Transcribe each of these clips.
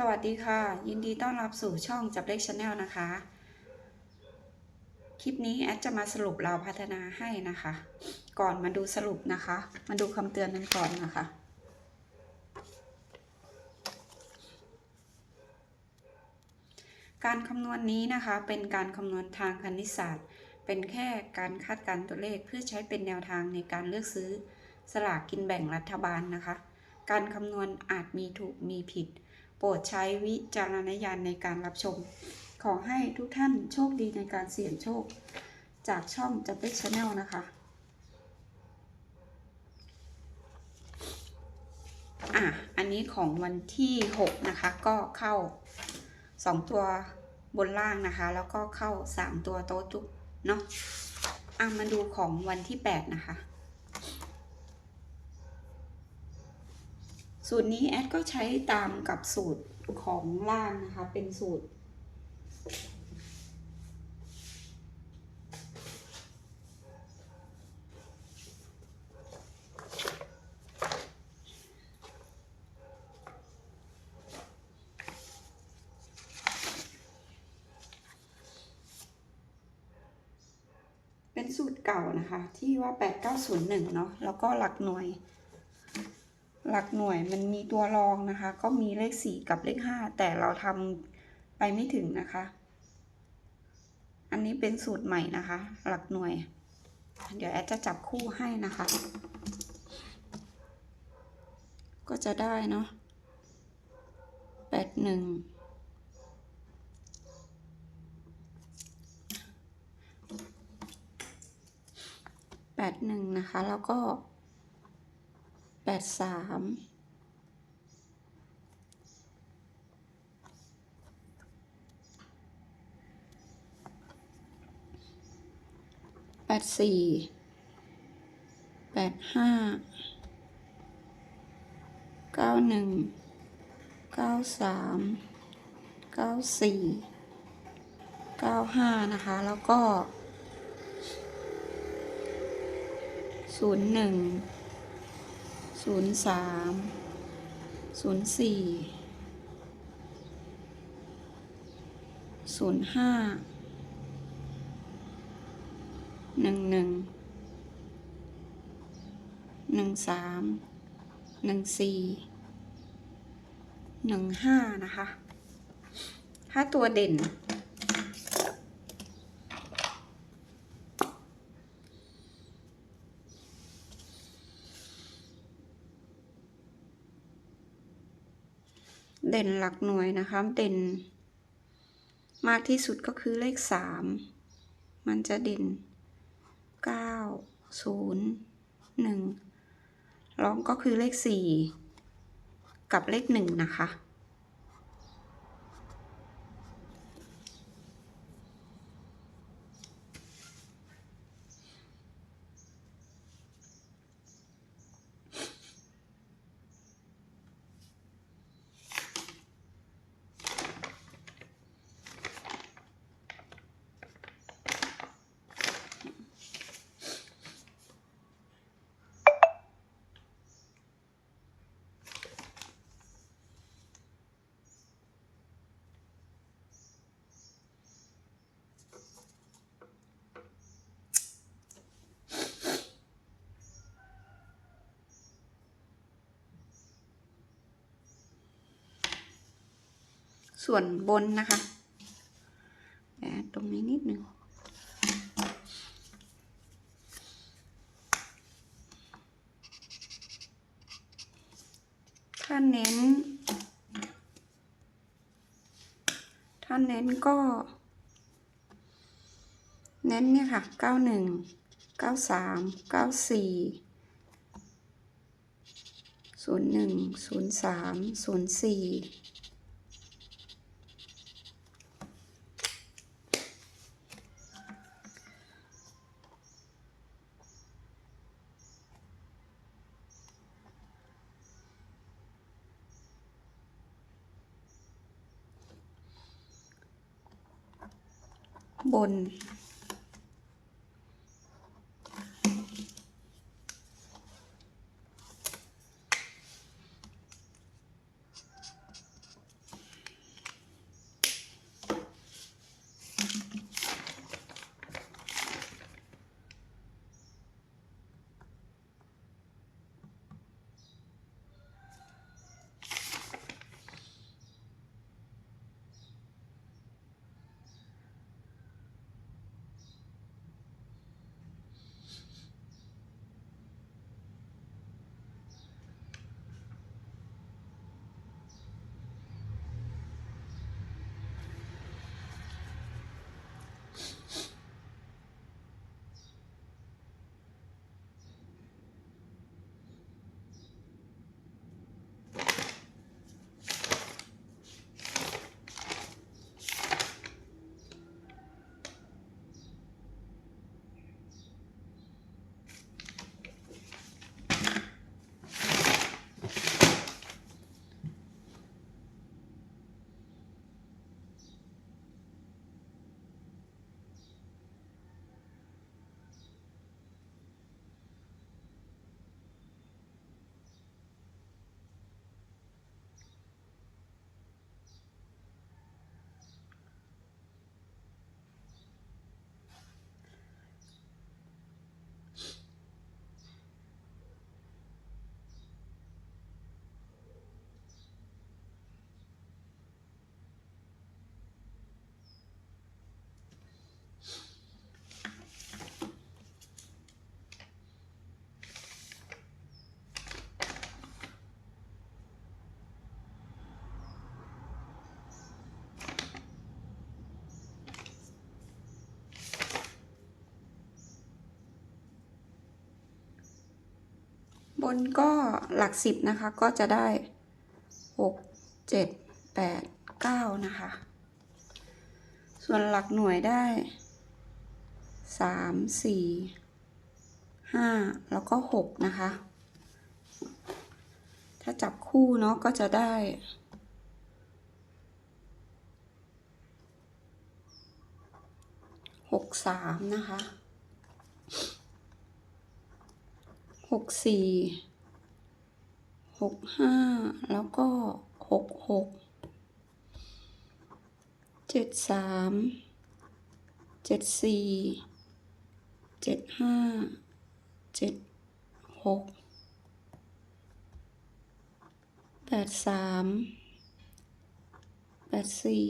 สวัสดีค่ะ ยินดีต้อนรับสู่ช่องจับเลขชาแนลนะคะ คลิปนี้แอดจะมาสรุปเราพัฒนาให้นะคะ ก่อนมาดูสรุปนะคะ มาดูคำเตือนกันก่อนนะคะ การคำนวณนี้นะคะเป็นการคำนวณทางคณิตศาสตร์ เป็นแค่การคาดการณ์ตัวเลขเพื่อใช้เป็นแนวทางในการเลือกซื้อสลากกินแบ่งรัฐบาลนะคะ การคำนวณอาจมีถูกมีผิด โปรดใช้วิจารณญาณในการรับชม ขอให้ทุกท่านโชคดีในการเสี่ยงโชค จากช่องจับเล็กชาแนลนะคะอะ อันนี้ของวันที่ 6 นะคะ ก็เข้า 2 ตัวบนล่างนะคะ แล้วก็เข้า 3 ตัวโต๊ะจุกเนาะอะมาดูของวันที่ 8 นะคะ สูตรนี้แอดก็ใช้ตามกับสูตรของล่างนะคะ เป็นสูตร เป็นสูตรเก่านะคะ ที่ว่า 8901 เนาะแล้วก็หลักหน่วย หลักหน่วยมันมีตัวรองนะคะ ก็มีเลข 4 กับเลข 5 แต่เราทำไปไม่ถึงนะคะ อันนี้เป็นสูตรใหม่นะคะ หลักหน่วย เดี๋ยวแอดจะจับคู่ให้นะคะ ก็จะได้เนาะแปดหนึ่งแปดหนึ่งนะคะ แล้วก็ แปดสามแปดสี่แปดห้าเก้าหนึ่งเก้าสามเก้าสี่เก้าห้านะคะ แล้วก็ศูนย์หนึ่ง ศูนย์สามศูนย์สี่ศูนย์ห้าหนึ่งหนึ่งหนึ่งสามหนึ่งสี่หนึ่งห้านะคะ ถ้าตัวเด่น เด่นหลักหน่วยนะคะ เด่น มากที่สุดก็คือเลขสามมันจะเด่นเก้าศูนย์หนึ่งรองก็คือเลขสี่กับเลขหนึ่งนะคะ ส่วนบนนะคะะตรงนี้นิดหนึ่งถ้าเน้น ถ้าเน้นก็ เน้นเนี่ยค่ะ 91 93 94 01 03 04 คน นก็หลักสิบนะคะ ก็จะได้หกเจ็ดแปดเก้านะคะ ส่วนหลักหน่วยได้สามสี่ห้าแล้วก็หกนะคะ ถ้าจับคู่เนาะก็จะได้หกสามนะคะ หกสี่หกห้าแล้วก็หกหกเจ็ดสามเจ็ดสี่เจ็ดห้าเจ็ดหกแปดสามแปดสี่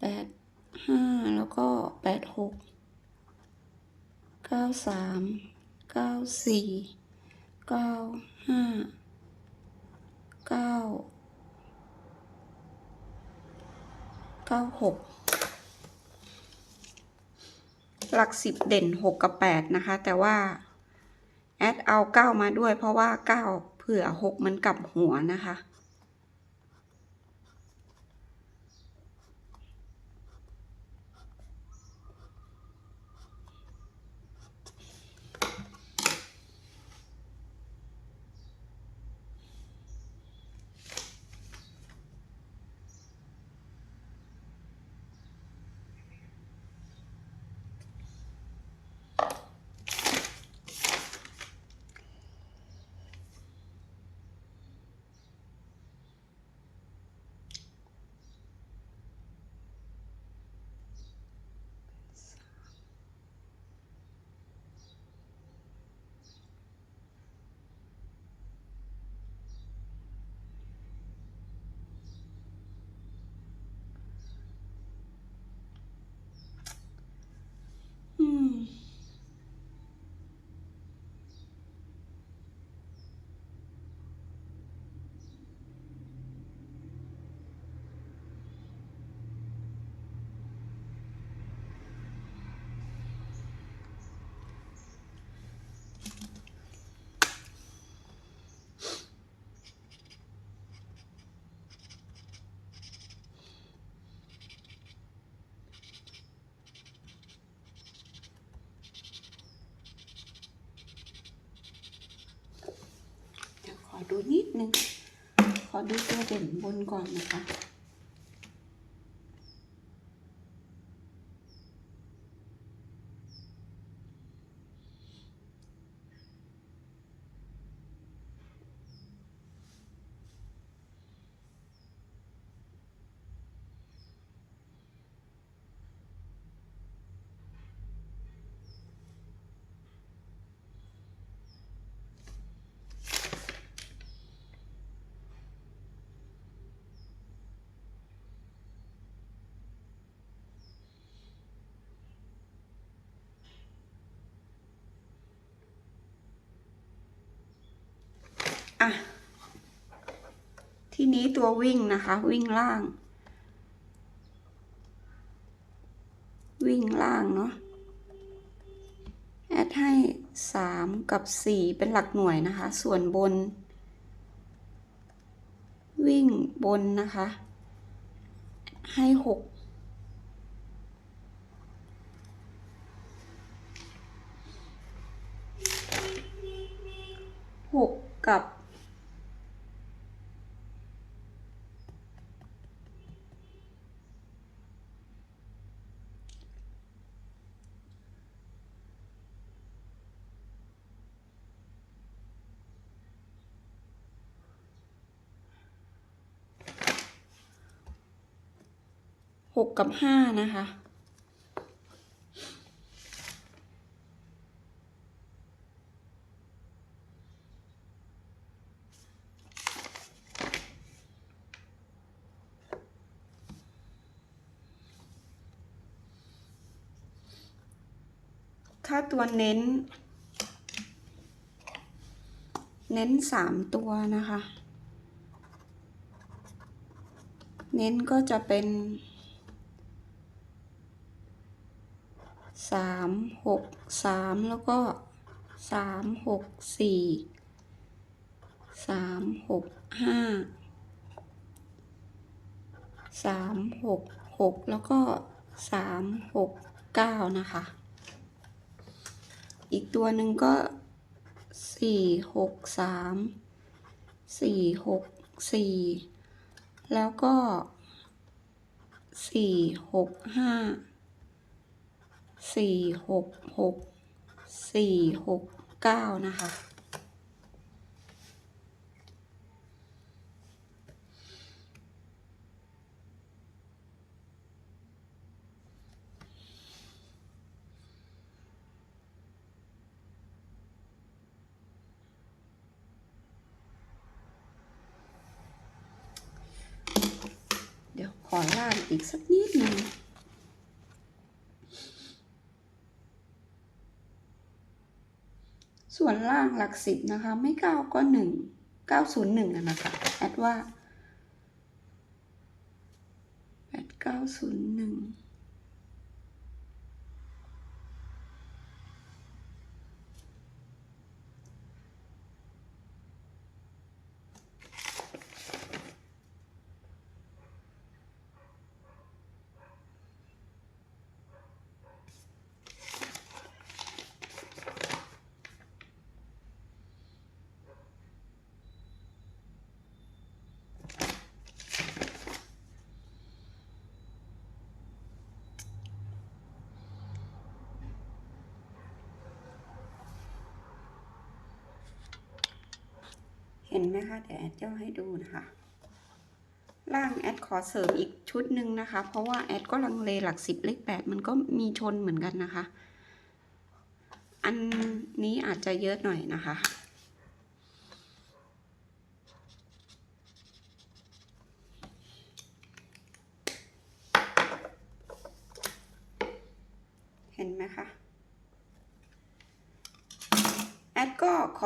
แปดห้าแล้วก็แปดหกเก้าสาม เก้าสี่เก้าห้าเก้าเก้าหกหลักสิบเด่นหกกับแปดนะคะ แต่ว่า แอดเอาเก้ามาด้วยเพราะว่าเก้าเผื่อหกมันกลับหัวนะคะ อืม เดี๋ยวขอดู นึง ขอดูตัวเด่นบนก่อนนะคะ อะ ที่นี้ตัววิ่งนะคะ วิ่งล่าง วิ่งล่างเนาะแอดให้สามกับสี่เป็นหลักหน่วยนะคะ ส่วนบน วิ่งบนนะคะ ให้หกหกกับ กกับห้านะคะ ถ้าตัวเน้น เน้นสามตัวนะคะ เน้นก็จะเป็น สามหกสามแล้วก็สามหกสี่สามหกห้าสามหกหกแล้วก็สามหกเก้านะคะ อีกตัวหนึ่งก็สี่หกสามสี่หกสี่แล้วก็สี่หกห้า สี่หกหกสี่หกเก้านะคะ เดี๋ยวขอล่างอีกสักนิดหนึ่ง วนล่างหลักสิบนะคะ ไม่เก้าก็หนึ่งเก้าศูนย์หนึ่งนะคะแอดว่าแปดเก้าศูนย์หนึ่ง เห็นไหมคะเดี๋ยวแอดย่อให้ดูนะคะล่างแอดขอเสริมอีกชุดหนึ่งนะคะ เพราะว่าแอดก็ลังเลหลักสิบเลขแปดมันก็มีชนเหมือนกันนะคะ อันนี้อาจจะเยอะหน่อยนะคะ เห็นไหมคะ แอดก็ขอ